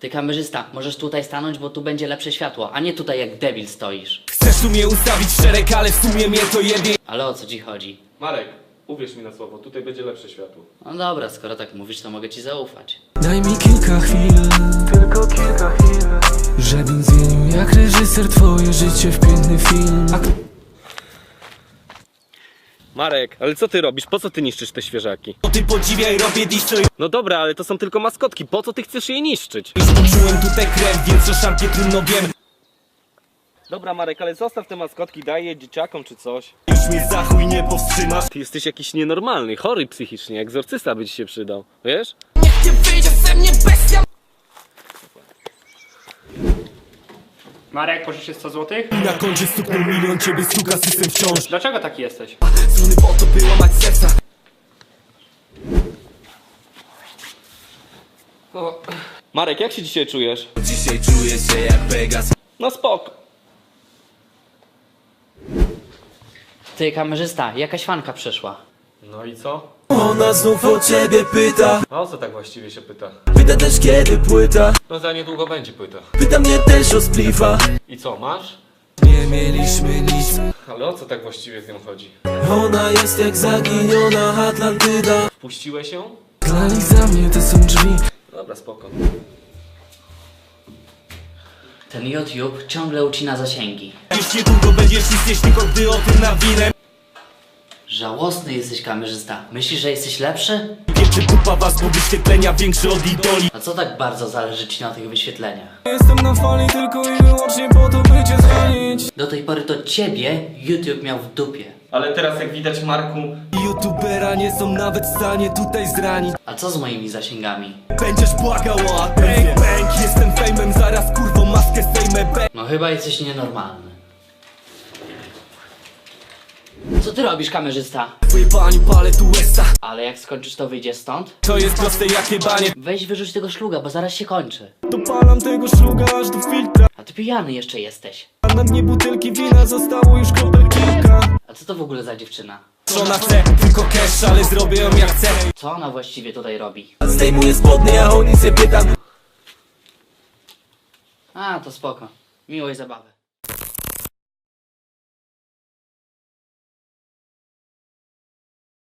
Ty kamerzysta, możesz tutaj stanąć, bo tu będzie lepsze światło, a nie tutaj jak debil stoisz. Chcesz tu mnie ustawić w szereg, ale w sumie mnie to jebie Ale o co ci chodzi? Marek, uwierz mi na słowo, tutaj będzie lepsze światło. No dobra, skoro tak mówisz, to mogę ci zaufać. Daj mi kilka chwil Tylko kilka chwil Żebym zmienił jak reżyser twoje życie w piękny film Marek, ale co ty robisz? Po co ty niszczysz te świeżaki? O ty podziwiaj, robię co No dobra, ale to są tylko maskotki, po co ty chcesz je niszczyć? poczułem tutaj krew, więc o szarpie trudno wiem Dobra Marek, ale zostaw te maskotki, daj je dzieciakom czy coś. Już mnie za chuj nie powstrzymasz Ty jesteś jakiś nienormalny, chory psychicznie, egzorcysta by ci się przydał, wiesz? Niech nie wyjdzie ze mnie bestia Marek, pożyczysz 100 zł? Na koncie stuknął milion, ciebie stuka system wciąż Dlaczego taki jesteś? Strony po to było mać serca Marek, jak się dzisiaj czujesz? Dzisiaj czuję się jak Vegas No spoko. Ty kamerzysta, jakaś fanka przyszła. No i co? Ona znów o ciebie pyta A o co tak właściwie się pyta? Pyta też kiedy płyta No za niedługo będzie płyta. Pyta mnie też o splifa I co, masz? Nie mieliśmy nic Ale o co tak właściwie z nią chodzi? Ona jest jak zaginiona Atlantyda Puściłeś ją? Dla nich za mnie to są drzwi Dobra, spoko. Ten YouTube ciągle ucina zasięgi. Już niedługo będziesz istnieć tylko gdy o tym nawinę Żałosny jesteś kamerzysta. Myślisz, że jesteś lepszy? Wiecie dupa was, bo wyświetlenia większe od idoli A co tak bardzo zależy ci na tych wyświetleniach? Jestem na fali tylko i wyłącznie po to, by cię zranić Do tej pory to ciebie YouTube miał w dupie. Ale teraz jak widać Marku... Youtubera nie są nawet w stanie tutaj zranić A co z moimi zasięgami? Będziesz błagał o atencję Bang, bang, jestem fejmem, zaraz kurwo maskę zdejmę Bang No chyba jesteś nienormalny. Co ty robisz, kamerzysta? Ale jak skończysz, to wyjdziesz stąd? To jest proste jak jebanie Weź wyrzuć tego szluga, bo zaraz się kończy. Dopalam tego szluga aż do filtra A ty pijany jeszcze jesteś. A na dnie butelki wina zostało już kropel kilka A co to w ogóle za dziewczyna? Co ona chce, tylko cash, ale zrobię ją jak chcę Co ona właściwie tutaj robi? Zdejmuję spodnie, a o nic nie pytam A, to spoko. Miłej zabawy.